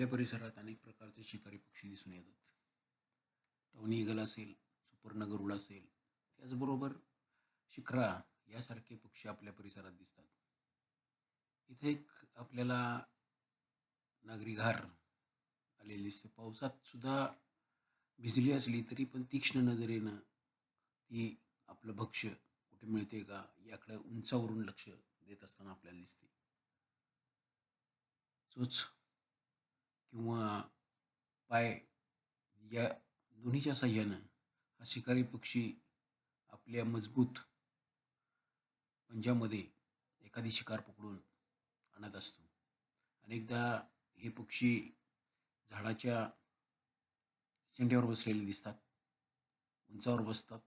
आपल्या परिसरात अनेक प्रकारचे शिकारी पक्षी दिसून येतात. टवनी ईगल असेल सुपर्ण गरुड असेल त्याचबरोबर शिखरा यासारखे पक्षी आपल्या परिसरात दिसतात. इथे एक आपल्याला नागरीघार आलेली दिसते. पावसात सुद्धा भिजली असली तरी पण तीक्ष्ण नजरेनं ती आपलं भक्ष्य कुठे मिळते का याकडे उंचावरून लक्ष देत असताना आपल्याला दिसते. चोच किंवा पाय या दोन्हीच्या साह्यानं हा शिकारी पक्षी आपल्या मजबूत पंजामध्ये एखादी शिकार पकडून आणत असतो. अनेकदा हे पक्षी झाडाच्या शेंड्यावर बसलेले दिसतात उंचावर बसतात.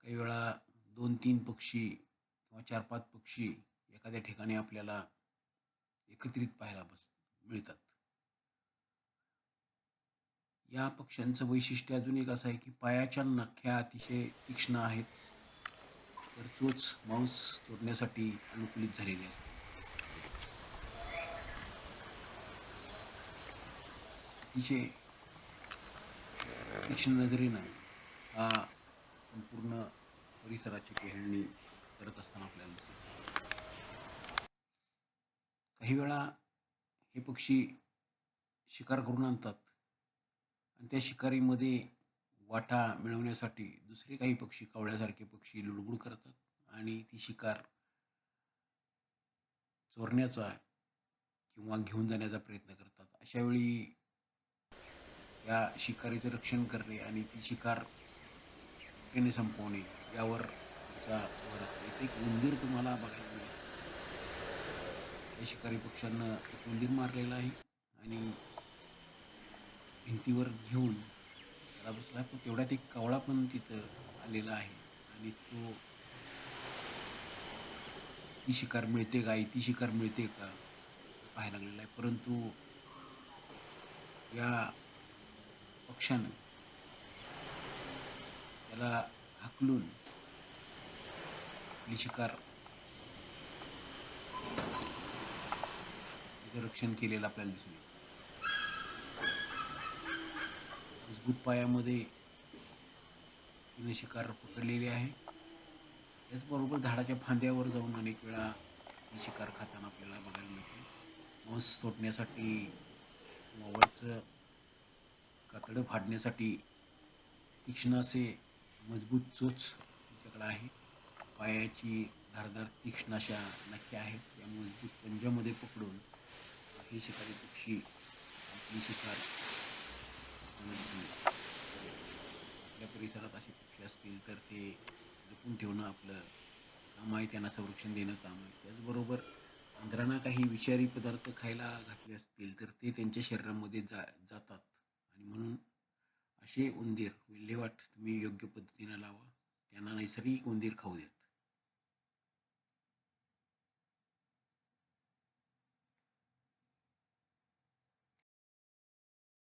काही वेळा दोन तीन पक्षी किंवा चार पाच पक्षी एखाद्या ठिकाणी आपल्याला एकत्रित पाहायला बसतात. मिळतात. या पक्ष्यांचं वैशिष्ट्य अजून एक असं आहे की पायाच्या नख्या अतिशय तीक्ष्ण आहेत. तर तोच मांस तोडण्यासाठी अनुकूलित झालेली असते अतिशय तीक्ष्ण नजरेनं हा संपूर्ण परिसराची टेहळणी करत असताना आपल्याला काही वेळा हे पक्षी शिकार करून आणतात. आणि त्या शिकारीमध्ये वाटा मिळवण्यासाठी दुसरे काही पक्षी कावळ्यासारखे पक्षी लुडबुड करतात. आणि ती शिकार चोरण्याचा किंवा घेऊन जाण्याचा प्रयत्न करतात. अशावेळी या शिकारीचं रक्षण करणे आणि ती शिकार संपवणे यावर त्याचा भर असतो. एक उंदीर तुम्हाला बघायला मिळेल. शिकारी पक्ष्यांना एक उंदीर मारलेला आहे आणि भिंतीवर घेऊन त्याला बसला पण तेवढ्यात एक कावळा पण तिथं आलेला आहे. आणि तो ती शिकार मिळते का? ती शिकार मिळते का? पाहायला लागलेला आहे. परंतु या पक्षानं त्याला हाकलून आपली शिकार रक्षण केलेलं आपल्याला दिसून येतं मजबूत पायामध्ये तिने शिकार पकडलेली आहे. त्याचबरोबर झाडाच्या फांद्यावर जाऊन अनेक वेळा ही शिकार खाताना आपल्याला बघायला मिळते. मांस तोडण्यासाठी किंवा वरचं कातडं फाडण्यासाठी तीक्ष्ण असे मजबूत चोच तिच्याकडं आहे. पायाची धारदार तीक्ष्ण अशा नख्या आहेत. त्या मजबूत पंजामध्ये पकडून आपली शिकारी पक्षी आपली शिकार आपल्या परिसरात असे पक्षी असतील तर ते जपून ठेवणं आपलं काम आहे त्यांना संरक्षण देणं काम आहे. त्याचबरोबर उंदरांना काही विषारी पदार्थ खायला घातले असतील तर ते त्यांच्या शरीरामध्ये जा जातात. आणि म्हणून असे उंदीर विल्हेवाट तुम्ही योग्य पद्धतीनं लावा. त्यांना नैसर्गिक उंदीर खाऊ देत.